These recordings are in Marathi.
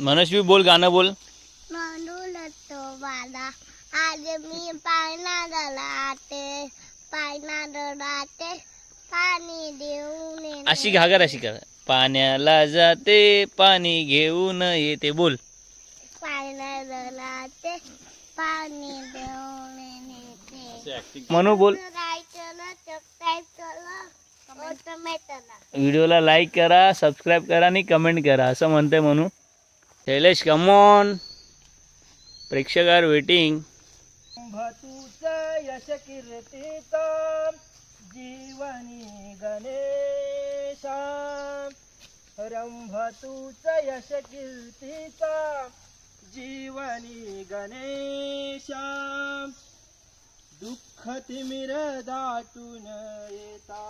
मनस्वी बोल गाणं बोल. म्हणून तो बाला. आज मी पाळणा राहते पाळणा राहते. पाणी देऊन येणे. अशी घागर अशी कर पाण्याला जाते पाणी घेऊन येते. बोल. पाळणा राहते. पाणी देऊन येते म्हणू बोल. करा ऑटोमॅटला व्हिडिओला लाईक करा सबस्क्राईब करा आणि कमेंट करा. असं म्हणते म्हणू शैलेश कमॉन प्रेक्षकार वेटिंग तुझ यश कीर्तीचा जीवनी गणेशा रंभ तुझ यश कीर्तीचा जीवनी गणेशा दुःख तिमिर दाटून येता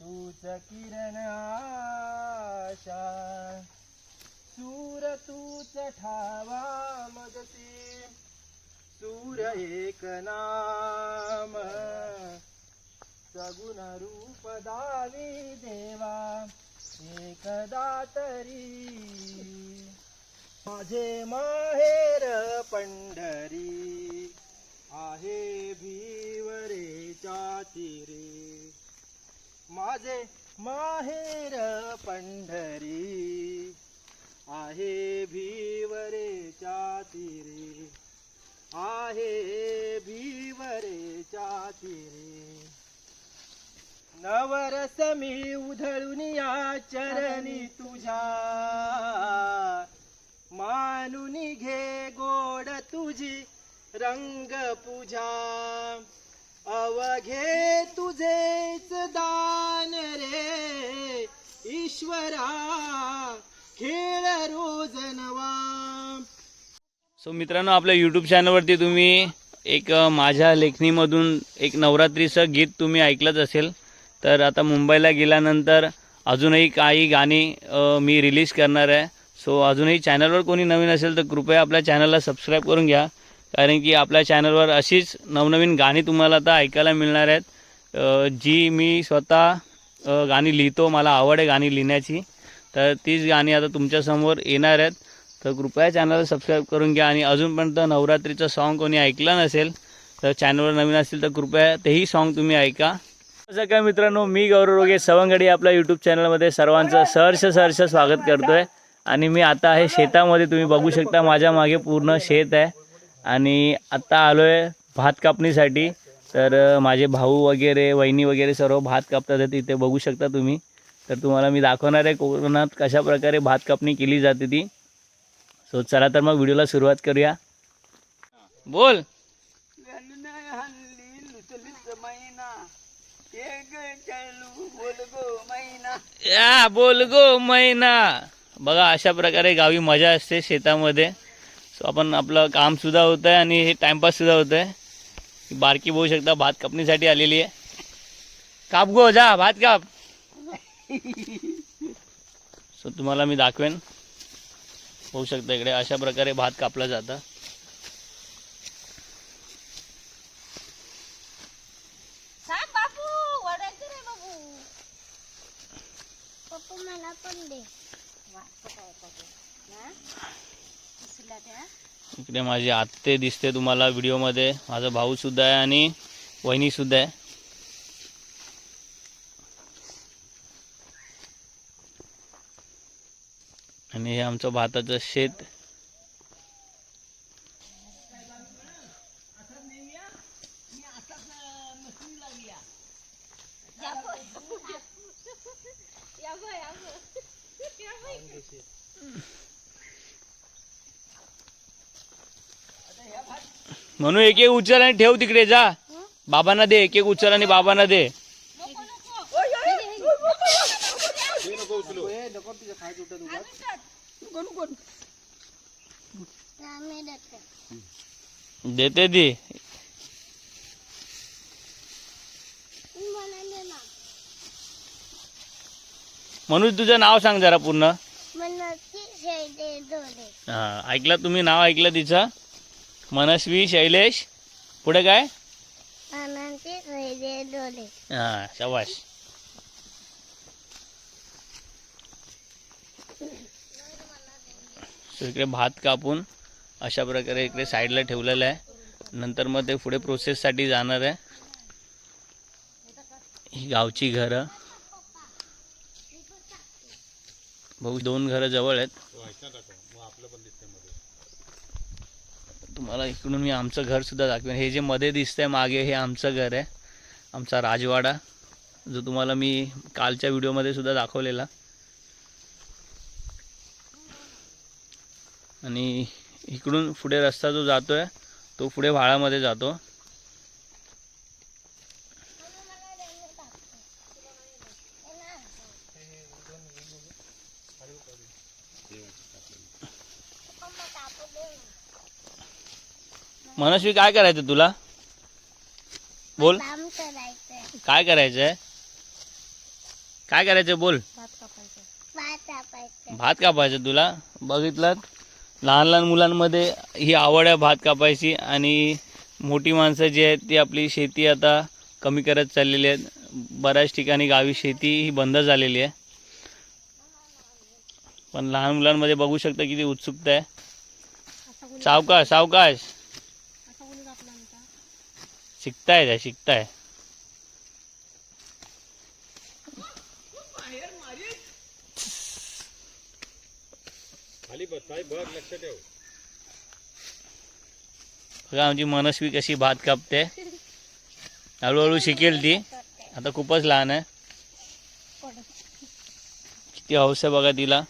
तूच किरण आशा सूर तूच ठावा मदती. सूर एक नाम. सगुण रूप दावी देवा. एकदा तरी. माझे माहेर पंढरी. आहे भीवरे तीरे माझे माहेर पंढरी. आहे भिवरेच्या तीरे आहे भिवरेच्या तीरे नवरस मी उधळून या चरणी तुझ्या. मानून घे गोड तुझी रंग पूजा अवघे तुझेच दान रे ईश्वरा खेळ रोज नवा सो मित्रांनो आपल्या यूट्यूब चॅनलवरती तुम्ही एक माझ्या लेखणीमधून एक नवरात्रीचं गीत तुम्ही ऐकलंच असेल. तर आता मुंबईला गेल्यानंतर अजूनही काही गाणी मी रिलीज करणार आहे. सो अजूनही चॅनलवर कोणी नवीन असेल तर कृपया आपल्या चॅनलला सबस्क्राईब करून घ्या. कारण की आपल्या चॅनलवर अशीच नवनवीन गाणी तुम्हाला आता ऐकायला मिळणार आहेत. जी मी स्वतः गाणी लिहितो मला आवड आहे गाणी लिहिण्याची. तर तीच गाणी आता तुमच्यासमोर येणार आहेत. तर कृपया चॅनलला सबस्क्राईब करून घ्या. आणि अजूनपर्यंत नवरात्रीचं सॉन्ग कोणी ऐकलं नसेल तर चॅनलवर नवीन असेल तर कृपया तेही सॉन्ग तुम्ही ऐका. असं काय मित्रांनो मी गौरव रोगे सवंगडी आपल्या यूट्यूब चॅनलमध्ये सर्वांचं सहर्ष सहर्ष स्वागत करतोय. आणि मी आता आहे शेतामध्ये तुम्ही बघू शकता माझ्या मागे पूर्ण शेत आहे. आणि आत्ता आलो आहे भात कापणीसाठी. तर माझे भाऊ वगैरे वहिनी वगैरे सर्व भात कापतात तिथे इथे बघू शकता तुम्ही. तर तुम्हाला मी दाखवणार आहे कोकणात कशा प्रकारे भात कापणी केली जाते ती. सो चला तर मग व्हिडिओला सुरुवात करूया. बोल. या बोल गो मैना. बघा अशा प्रकारे गावी मजा असते शेतामध्ये. सो आपण आपलं काम सुद्धा होत आहे आणि हे टाइमपास सुद्धा होत आहे बारकी बघू शकता भात कापणीसाठी आलेली आहे. काप गो जा भात काप. सो तुम्हाला मी दाखवेन. होऊ शकतं इकडे. अशा प्रकारे भात कापला जातं. इकडे माझी आत्ते दिसते तुम्हाला व्हिडिओमध्ये. माझा भाऊ सुद्धा आहे आणि वहिनी सुद्धा आहे. आणि हे आमचं भाताचं शेत म्हणून एक एक उचल आणि ठेव तिकडे जा बाबांना दे एक एक उचल आणि बाबांना दे आम्ही देतो. दे म्हणून तुझं नाव सांग जरा पूर्ण. हा ऐकलं? तुम्ही नाव ऐकलं तिचं? मनस्वी शैलेश. पुढे काय? हा शबाश तर इकडे भात कापून अशा प्रकारे इकडे साईडला ठेवलेलं आहे. नंतर मग ते पुढे प्रोसेससाठी जाणार आहे. ही गावची घरं. भाऊ दोन घरं जवळ आहेत. तुम्हाला इकडून मी आमचं घर सुद्धा दाखवेन. हे जे मध्ये दिसतंय मागे हे आमचं घर आहे. आमचा राजवाडा जो तुम्हाला मी कालच्या व्हिडिओमध्ये सुद्धा दाखवलेला. आणि इकडून पुढे रस्ता जो जातोय तो पुढे व्हाळामध्ये जातो. मनस्वी काय करायचं तुला? बोल. काय करायचंय? काय करायचं बोल. भात कापायचं भात कापायचं तुला? बघितलं? लहान लहान मुलांमध्ये ही आवड आहे भात कापायची आणि मोठी माणसं जी आहेत ती आपली शेती आता कमी करत चाललेली आहेत. बऱ्याच ठिकाणी गावी शेती ही बंद झालेली आहे. पण लहान मुलांमध्ये बघू शकता किती उत्सुकता आहे. सावकाश सावकाश. शिकताय त्या शिकताय. बघा आमची मनस्वी कशी भात कापते हळूहळू शिकेल ती। आता खूपच लहान आहे। किती हौस आहे बघा तिला।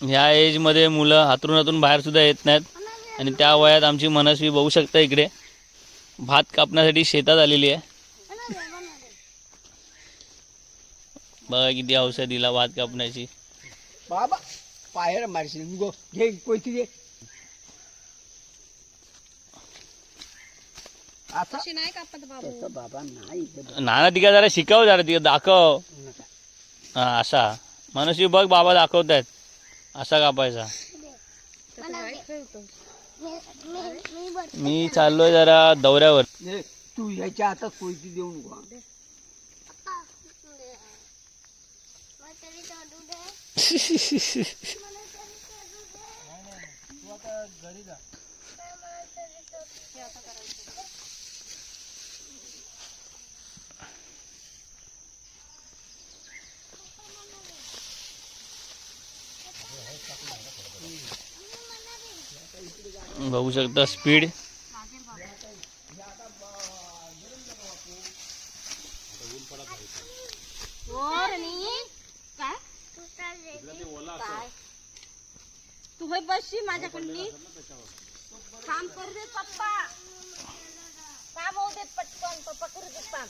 ह्या एजमध्ये मुलं हातरून हातरून बाहेर सुद्धा येत नाहीत. आणि त्या वयात आमची मनस्वी बघू शकता इकडे. भात कापण्यासाठी शेतात आलेली आहे मला दे मला दे बघा किती आहे तिला भात कापण्याची. बाबा पायर मारशील. गो घे कोयती घे? असा नाही कापत बाबू. तसं बाबा नाही. इथं नाना तिका जरा शिकव जरा तिका दाखव. नका. हा असा. मनस्वी बघ बाबा दाखवतायत. असा कापायचा. मी चाललोय जरा दौऱ्यावर. तू ह्याच्या हातात कोयती देऊ नको हा. मला तरी तोडू दे बघू शकता स्पीड. हो, काय तू रे तू होय बसशी माझ्याकडली काम करू देत पप्पा. काम होऊ देत पटकन पप्पा करू देत काम.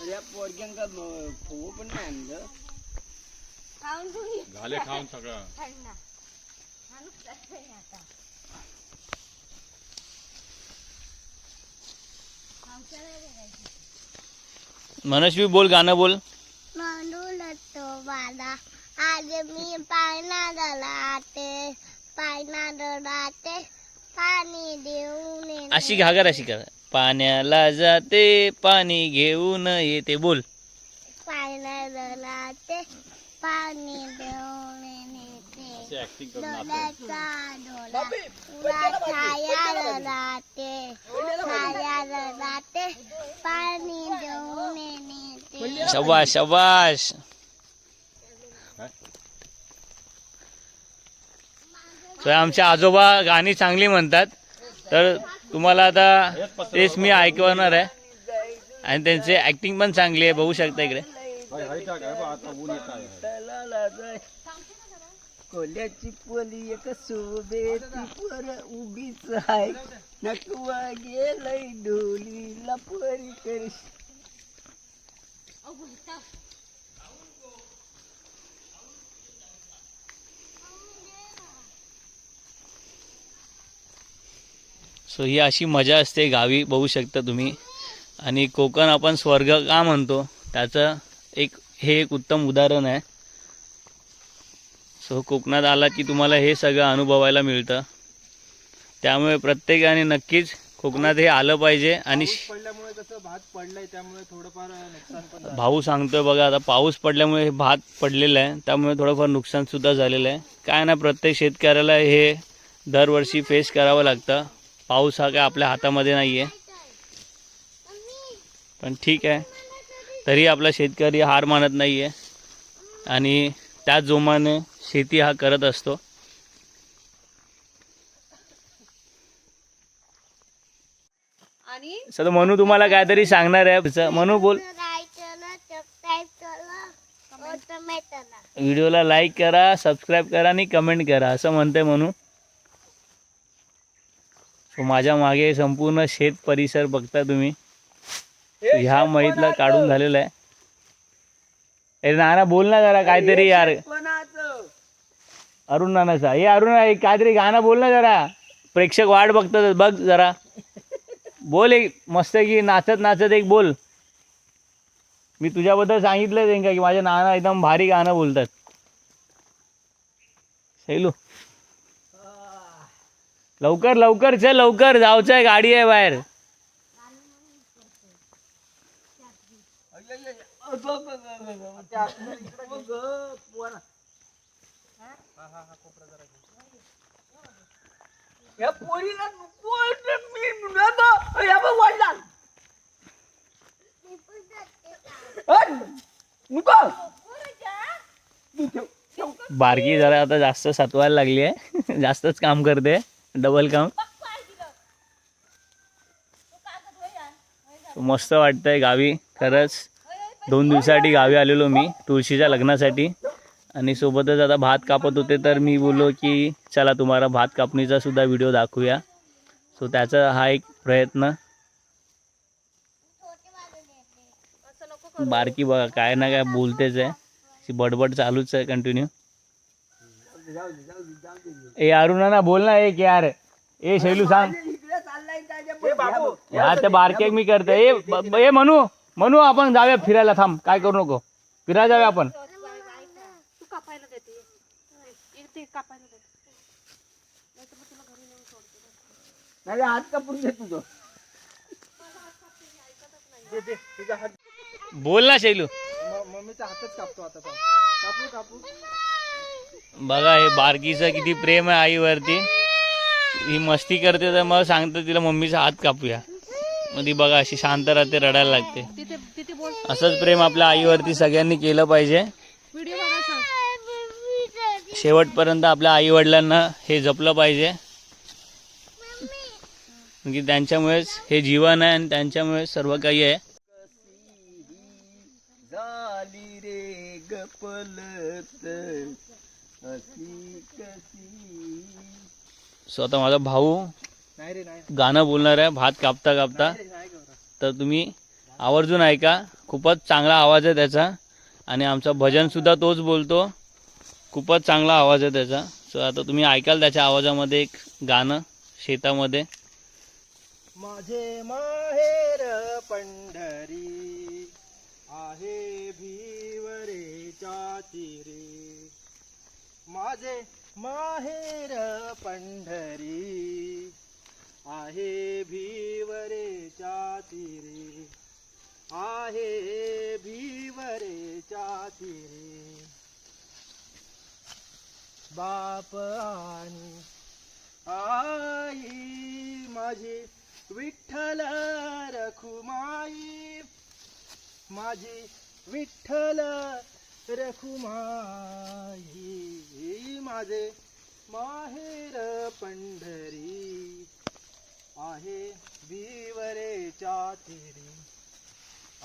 तर या पोरग्यांका म- फुगू पण नाही आणलं? खाऊन घेऊ झाले खाऊन सगळं. थंडा. माणूस जातोय आता. मनस्वी बोल गाणं बोल. म्हणून तो बाला आज मी पायना डलाते पायना डलाते पाणी देऊन येणे. अशी घागर अशी कर. पाण्याला जाते पाणी घेऊन येते. बोल. पायना डलाते पाणी देऊन ऍक्टिंग करून येते शबाश शबाश तर आमचे आजोबा गाणी चांगली म्हणतात. तर तुम्हाला आता तेच मी ऐकवणार आहे. आणि त्यांचे ऍक्टिंग पण चांगली आहे बघू शकता इकडे आता ऊन येत आहे तलाला जाय. कोल्याची पोली एक सोबे ती पोर उभीच आहे नकवा गेलय डोलीला पोरी करश. सो ही अशी मजा असते गावी बघू शकता तुम्ही. आणि कोकण आपण स्वर्ग का म्हणतो? त्याचं एक हे एक उत्तम उदाहरण आहे. सो कोकणात आला की तुम्हाला हे सगळं अनुभवायला मिळतं. त्यामुळे प्रत्येकाने नक्कीच कोकणात हे आलं पाहिजे आणि श- पडल्यामुळे कसं भात पडलाय त्यामुळे थोडंफार नुकसान पण झालं. भाऊ सांगतोय बघा आता पाऊस पडल्यामुळे हे भात पडलेलं आहे त्यामुळे थोडंफार नुकसान सुद्धा झालेलं आहे. काय ना प्रत्येक शेतकऱ्याला हे दरवर्षी फेस करावं लागतं. पाऊस हा काय आपल्या हातामध्ये नाही आहे पण ठीक आहे. तरी आपला शेतकरी हार मानत नाही आहे आणि त्या जोमाने शेती हा करत असतो. आणि? सर म्हणू तुम्हाला काहीतरी सांगणार आहे. म्हणू बोल. व्हिडिओला लाईक करा सबस्क्राईब करा आणि कमेंट करा असं म्हणतंय म्हणू सो माझ्या मागे संपूर्ण शेत परिसर बघता तुम्ही. ह्या मैतला काढून झालेला आहे. ए नाना बोल ना जरा काहीतरी यार? अरुण नानाचा हे अरुण आहे, काहीतरी गाणं बोल ना जरा प्रेक्षक वाट बघतात बघ जरा बोल एक मस्त की नाचत नाचत एक बोल मी तुझ्याबद्दल सांगितलं त्यांना की माझ्या नाना एकदम भारी गाणं बोलतात शैलू लवकर लवकर चल लवकर जाऊचं आहे गाडी आहे बाहेर अगं, अगं, अगं, अगं, अगं. त्या आतमध्ये इकडं घे. अगं, पोरा. हा, हा, हा, कोपरा जरा घे. या पोरीला नको, मी या बघ, हट. नको. तू ठेव, ठेव. बारकी जरा आता जास्त सतवायला लागली आहे जास्तच काम करते डबल काम मस्त वाटतंय गावी खरंच दोन दिवसासाठी गावी आलेलो मी तुळशीच्या लग्नासाठी आणि सोबतच आता भात कापत होते तर मी बोललो की चला तुम्हाला भात कापणीचा सुद्धा व्हिडिओ दाखवूया. सो त्याचा हा एक प्रयत्न. बारकी बघा काय ना काय बोलतेच आहे. बडबड चालूच आहे कंटिन्यू ए अरुणा ना बोल ना एक यार ए शैलू सांग. इकडे हा ते बारके मी करते. ए ए म्हणू म्हणू आपण जाऊया फिरायला थांब. काय करू नको. फिरायला जाऊया आपण तू कापायला देते इथे कापायला देते नाहीतर मग तुला घरी नेऊन सोडते नाही हात कापून घे तुझं. दे, दे, तुझा हात. बोल ना शैलू. म- मम्मीचा हातच कापतो आता थांब. कापू कापू. बघा हे बारकीचं किती प्रेम आहे आईवरती. ही मस्ती करते तर मग सांगतं तिला मम्मीचा हात कापूया. मग ती बघा अशी शांत राहते रडायला लागते. तिथे तिथे बोल. असंच प्रेम आपल्या आईवरती सगळ्यांनी केलं पाहिजे. शेवटपर्यंत आपल्या आई वडिलांना हे जपलं पाहिजे. की त्यांच्यामुळेच हे जीवन आहे आणि त्यांच्यामुळे सर्व काही आहे. झाली रे गपलत सो आता माझा भाऊ नाही रे नाही. गाणं बोलणार आहे भात कापता कापता. तर तुम्ही आवर्जून ऐका खूपच चांगला आवाज आहे त्याचा. आणि आमचं भजनसुद्धा तोच बोलतो. खूपच चांगला आवाज आहे त्याचा. सो आता तुम्ही ऐकाल त्याच्या आवाजामध्ये एक गाणं शेतामध्ये. माझे माहेर पंढरी आहे भीवरेच्या तीरे माझे माहेर पंढरी आहे भीवरेच्या तीरे आहे भीवरेच्या तीरे बाप आणि आई माझी विठ्ठल रखुमाई माझी विठ्ठल रखुमाई माझे माहेर पंढरी आहे बिवरेच्या चातिरी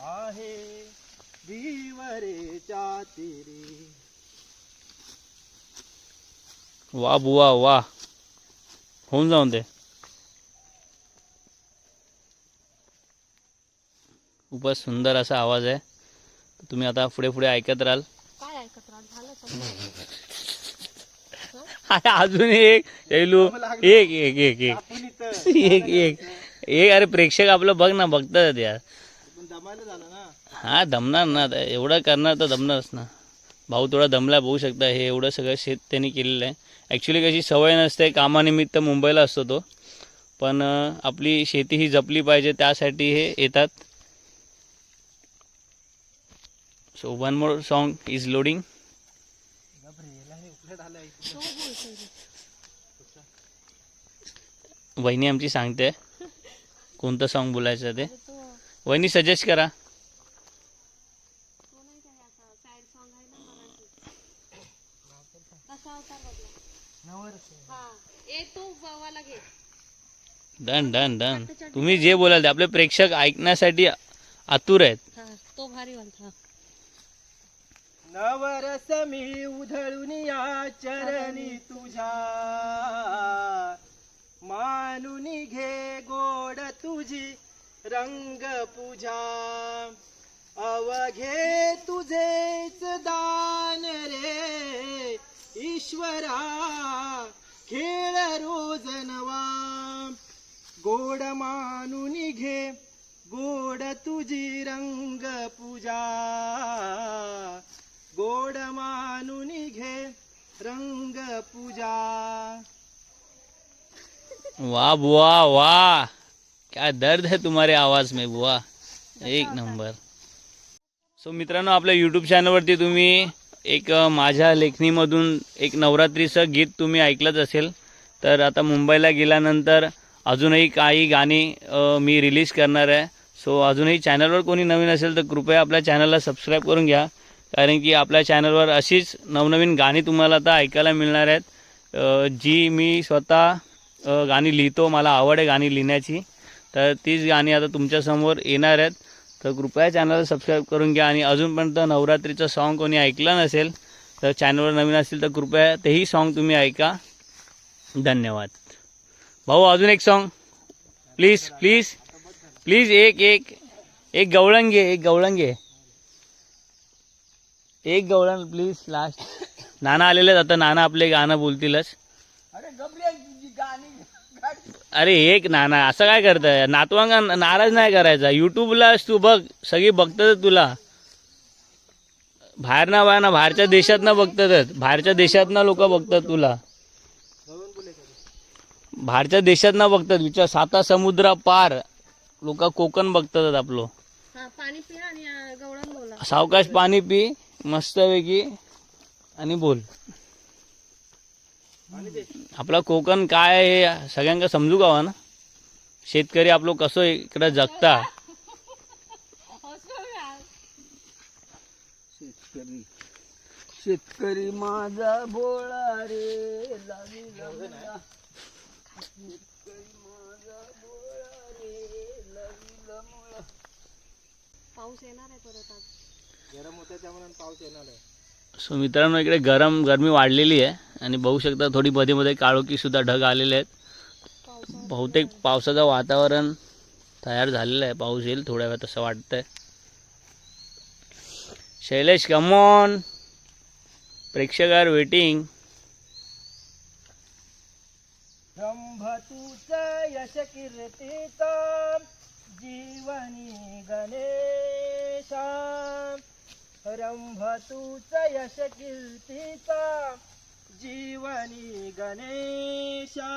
आहे बिवरेच्या चातिरी वा बुवा वा. होऊन जाऊन ते खूपच सुंदर असा आवाज आहे. तुम्ही आता पुढे पुढे ऐकत राहाल. काय ऐकत राहा झालं सगळं. अरे अजून एक. शैलू एक एक एक एक. एक एक. एक अरे प्रेक्षक आपलं बघ ना बघतात यार. पण दमायला झालं ना. हा दमणार ना. एवढं करणार तर दमणारच ना. भाऊ थोडा दमला बघू शकता हे एवढं सगळं शेत त्यांनी केलेलं आहे. ॲक्च्युली कशी सवय नसते कामानिमित्त मुंबईला असतो तो. पण आपली शेती ही जपली पाहिजे त्यासाठी हे येतात. So one more song is loading वहिनी आमची सांगते कोणतं सॉन्ग बोलायचं ते. वहिनी सजेस्ट करा कसा अवतार बदला हा ए तू वाला घे डन डन डन. तुम्ही जे बोलाल ते आपले प्रेक्षक ऐकण्यासाठी आतुर आहेत. हा तो भारी नवरस मी उधळून या चरणी तुझ्या. मानून घे गोड तुझी रंग पूजा. अवघे तुझेच दान रे ईश्वरा. नवा गोड मानून घे गोड तुझी रंग पूजा. गोड मानून घे रंग पूजा. वाह बुआ वाह क्या दर्द है तुम्हारे आवाज में बुआ एक नंबर. सो मित्रांनो आपल्या यूट्यूब चॅनलवरती तुम्ही एक माझ्या लेखणीमधून एक नवरात्रीचं गीत तुम्ही ऐकलंच असेल. तर आता मुंबईला गेल्यानंतर अजूनही काही गाणी मी रिलीज करणार आहे. सो अजूनही चॅनलवर कोणी नवीन असेल तर कृपया आपल्या चॅनलला सबस्क्राईब करून घ्या. कारण की आपल्या चॅनलवर अशीच नवनवीन गाणी तुम्हाला आता ऐकायला मिळणार आहेत. जी मी स्वतः गाणी लिहितो मला आवड आहे गाणी लिहिण्याची. तर तीच गाणी आता तुमच्यासमोर येणार आहेत. तर कृपया चॅनलला सबस्क्राईब करून घ्या. आणि अजूनपर्यंत नवरात्रीचं सॉन्ग कोणी ऐकलं नसेल तर चॅनलवर नवीन असेल तर कृपया तेही सॉन्ग तुम्ही ऐका. धन्यवाद. भाऊ अजून एक सॉन्ग प्लीज प्लीज प्लीज एक एक एक गवळंगे एक गवळंगे एक गवळण प्लीज लास्ट नाना आलेले आता नाना आपले गाणं बोलतीलच. अरे एक नाना असं काय करताय? नातवांगा नाराज नाही करायचा. युट्यूबलाच तू बघ सगळी बघतात तुला. बाहेर ना बाहेर ना बाहेरच्या देशात ना बघतात. बाहेरच्या देशात ना लोक बघतात तुला. बाहेरच्या देशात ना बघतात विचार साता समुद्रा पार लोक कोकण बघतात आपलं. हा पाणी पिया आणि अं, गवळण बोला. सावकाश पाणी पी मस्तपैकी आणि बोल. आपला कोकण काय आहे हे सगळ्यांका समजू गावा ना शेतकरी आपलं कसं इकडं जगता? शेतकरी. शेतकरी माझा भोळा रे लावी. पाऊस येणार आहे परत आज. गरम होतं त्यामुळे पाऊस येणार आहे. सो मित्रांनो इकडे गरम गरमी वाढलेली आहे आणि बघू शकता थोडी मध्ये मध्ये काळोखी सुद्धा ढग आलेले आहेत. बहुतेक पावसाचं वातावरण तयार झालेलं आहे. पाऊस येईल थोड्या वेळात असं वाटतंय. शैलेश कमॉन प्रेक्षक आर वेटिंग रंभ तूच यश कीर्तीचा जीवनी गणेशा रंभ तूच यश कीर्तीचा जीवनी गणेशा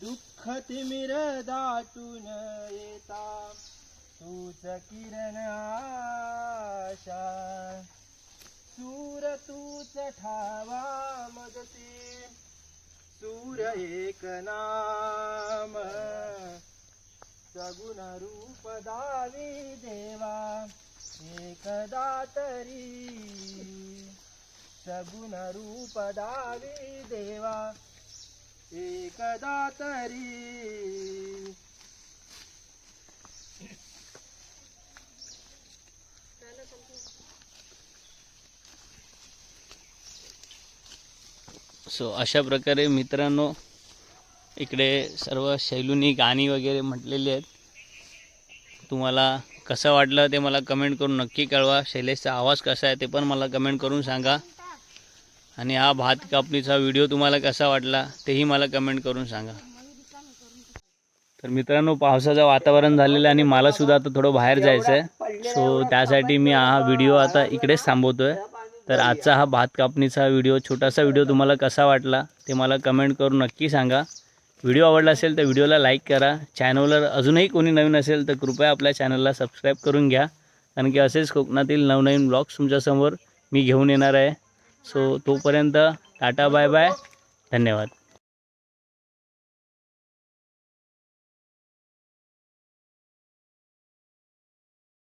दुःख तिमिर दाटून येता तूच किरण आशा सूर तूच ठावा मदती। सूर एक नाम। सगुण रूप दावी देवा एकदा तरी सगुण रूप दावी देवा एकदा तरी सो अशा प्रकारे मित्रांनो इकडे सर्व शैलूनी गाणी वगैरे म्हटलेली आहेत. तुम्हाला कसं वाटलं ते मला कमेंट करून नक्की कळवा. शैलेशचा आवाज कसा आहे ते पण मला कमेंट करून सांगा. आणि हा भात कापणीचा व्हिडिओ तुम्हाला कसा वाटला तेही मला कमेंट करून सांगा. तर मित्रांनो पावसाचं वातावरण झालेलं आहे आणि मला सुद्धा आता थोडं बाहेर जायचं आहे सो त्यासाठी मी हा व्हिडिओ आता इकडेच थांबवतो आहे तर आजचा हा भात कापणीचा व्हिडिओ छोटासा व्हिडिओ तुम्हाला कसा वाटला ते मला कमेंट करून नक्की सांगा. व्हिडिओ आवडला असेल तर व्हिडिओला लाईक करा. चॅनलवर अजूनही कोणी नवीन असेल तर कृपया आपल्या चॅनलला सबस्क्राईब करून घ्या. कारण की असेच कोकणातील नवनवीन ब्लॉग्स तुमच्यासमोर मी घेऊन येणार आहे. सो तोपर्यंत टाटा बाय बाय धन्यवाद.